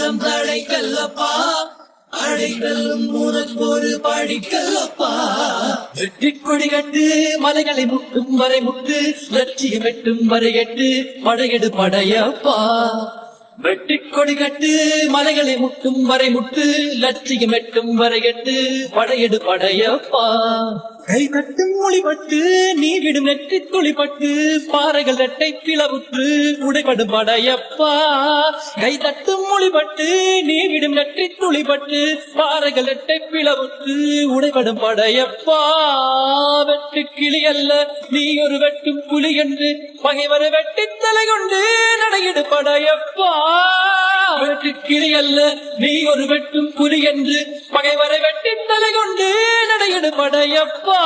வீரம் தழைக்கல்லப்பா அழைக்கல்லும் உனக்கு ஒரு படிக்கல்லப்பா. வெற்றி கொடி கண்டு மலைகளை முட்டும் வரை முட்டு லட்சிய வெட்டும் வரை எட்டு படையெடு படையப்பா. வெட்டி கொடி கட்டு மலைகளை முட்டும் வரை முட்டு லட்சியம் எட்டும் வரை எட்டு படையெடு படையப்பா. கை தட்டும் மொழிபட்டு நீ விடும் நெற்றி துளிப்பட்டு பாறைகள் ரெட்டை பிளவுற்று உடைபடும் படையப்பா. கை தட்டும் மொழிபட்டு நீ விடும் நெற்றி துளிப்பட்டு பாறைகள் ரெட்டை பிளவுற்று உடைபடும் படையப்பா. வெட்டு கிளி அல்ல நீ ஒரு வெட்டும் புலி என்று பகைவர் வெட்டி தலை கொண்டு நடையிடு படையப்பா. வெட்டு கிளி அல்ல நீ ஒரு வெட்டும் புலி என்று பகைவரை வெட்டி தலை கொண்டு படையப்பா